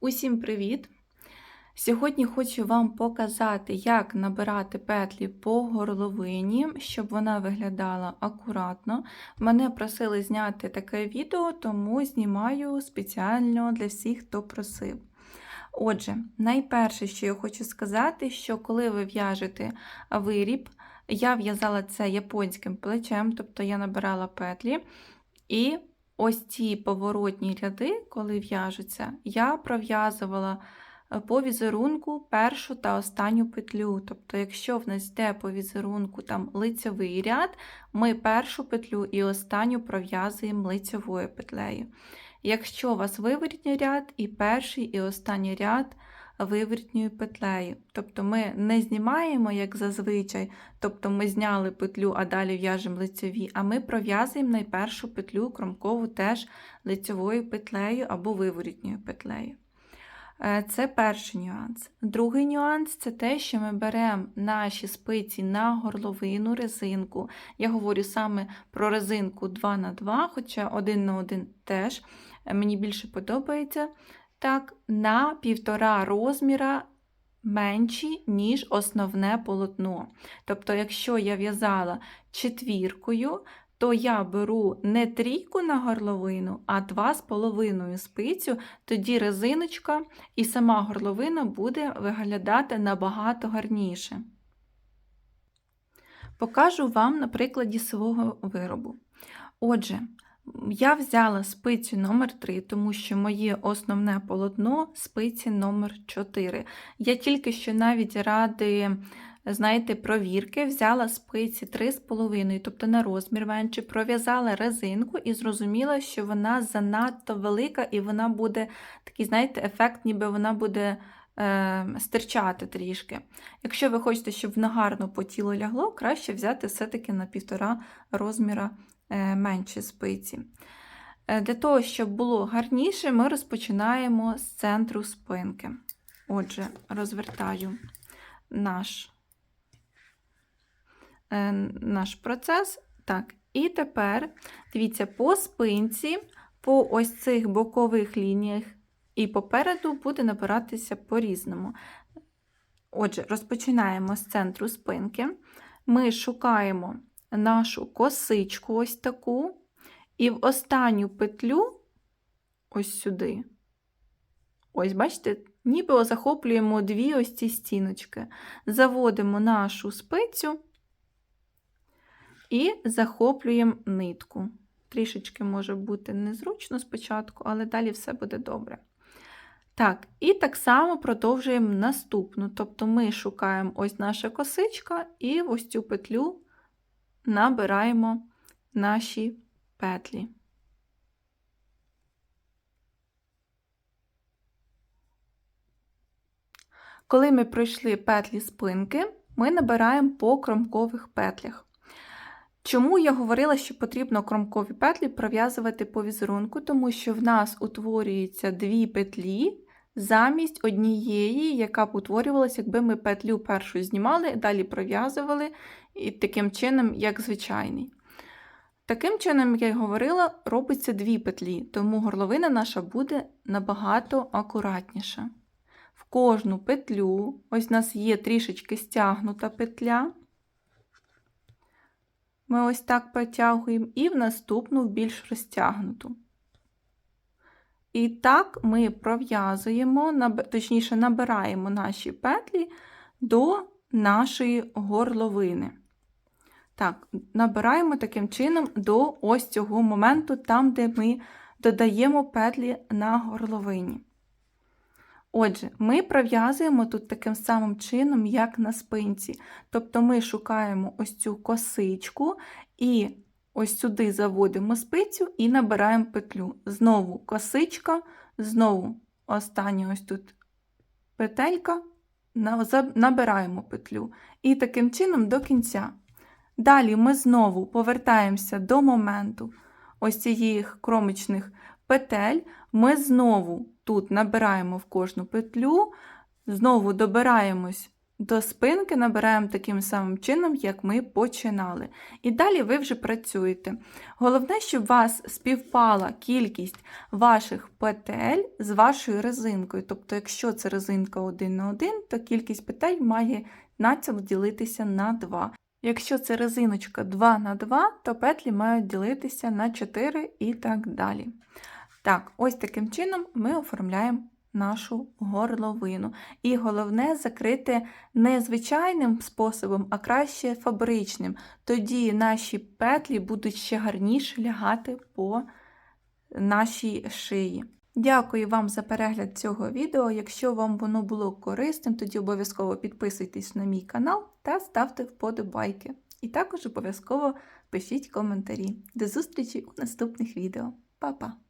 Усім привіт! Сьогодні хочу вам показати, як набирати петлі по горловині, щоб вона виглядала акуратно. Мене просили зняти таке відео, тому знімаю спеціально для всіх, хто просив. Отже, найперше, що я хочу сказати, що коли ви в'яжете виріб, я в'язала це японським плечем, тобто я набирала петлі. І ось ці поворотні ряди, коли в'яжуться, я пров'язувала е, по візерунку першу та останню петлю. Тобто, якщо в нас йде по візерунку там лицевий ряд, ми першу петлю і останню пров'язуємо лицевою петлею. Якщо у вас виворітній ряд, і перший, і останній ряд виворітньою петлею. Тобто ми не знімаємо, як зазвичай, тобто ми зняли петлю, а далі в'яжемо лицеві, а ми пров'язуємо найпершу петлю кромкову теж лицевою петлею або виворітньою петлею. Е, Це перший нюанс. Другий нюанс це те, що ми беремо наші спиці на горловину резинку. Я говорю саме про резинку 2 на 2 хоча 1 на 1 теж е, мені більше подобається. Так, на півтора розміра менші, ніж основне полотно. Тобто, якщо я в'язала четвіркою, то я беру не трійку на горловину, а два з половиною спицю, тоді резиночка і сама горловина буде виглядати набагато гарніше. Покажу вам на прикладі свого виробу. Отже, я взяла спицю номер 3 тому що моє основне полотно спиці номер 4 Я тільки що навіть ради, знаєте, провірки взяла спиці 3,5, тобто на розмір менше, пров'язала резинку і зрозуміла, що вона занадто велика і вона буде такий, знаєте, ефект, ніби вона буде е, стирчати трішки. Якщо ви хочете, щоб воно гарно по тілу лягло, краще взяти все-таки на півтора розміра Е, менші спиці. Е, для того, щоб було гарніше, ми розпочинаємо з центру спинки. Отже, розвертаю наш е, наш процес. Так, І тепер, дивіться, по спинці, по ось цих бокових лініях і попереду буде набиратися по-різному. Отже, розпочинаємо з центру спинки. Ми шукаємо нашу косичку ось таку, і в останню петлю, ось сюди, ось, бачите, ніби захоплюємо дві ось ці стіночки, заводимо нашу спицю і захоплюємо нитку. Трішечки може бути незручно спочатку, але далі все буде добре. Так, і так само продовжуємо наступну. Тобто ми шукаємо ось наша косичка і ось цю петлю набираємо наші петлі. Коли ми пройшли петлі спинки, ми набираємо по кромкових петлях. Чому я говорила, що потрібно кромкові петлі пров'язувати по візерунку, тому що в нас утворюються дві петлі замість однієї, яка б утворювалася, якби ми петлю першу знімали, далі пров'язували, і таким чином, як звичайний. Таким чином, як я й говорила, робиться дві петлі, тому горловина наша буде набагато акуратніша. В кожну петлю, ось у нас є трішечки стягнута петля. Ми ось так протягуємо, і в наступну більш розтягнуту. І так ми пров'язуємо, точніше, набираємо наші петлі до нашої горловини. Так, набираємо таким чином до ось цього моменту, там, де ми додаємо петлі на горловині. Отже, ми пров'язуємо тут таким самим чином, як на спинці. Тобто ми шукаємо ось цю косичку і ось сюди заводимо спицю і набираємо петлю. Знову косичка, знову остання ось тут петелька, набираємо петлю. І таким чином до кінця. Далі ми знову повертаємося до моменту ось цих кромочних петель. Ми знову тут набираємо в кожну петлю, знову добираємось До спинки набираємо таким самим чином, як ми починали. І далі ви вже працюєте. Головне, щоб у вас співпала кількість ваших петель з вашою резинкою. Тобто, якщо це резинка 1 на 1, то кількість петель має націло ділитися на 2. Якщо це резиночка 2 на 2, то петлі мають ділитися на 4 і так далі. Так, ось таким чином ми оформляємо нашу горловину. І головне закрити не звичайним способом, а краще фабричним. Тоді наші петлі будуть ще гарніше лягати по нашій шиї. Дякую вам за перегляд цього відео. Якщо вам воно було корисним, тоді обов'язково підписуйтесь на мій канал та ставте вподобайки. І також обов'язково пишіть коментарі. До зустрічі у наступних відео. Па-па!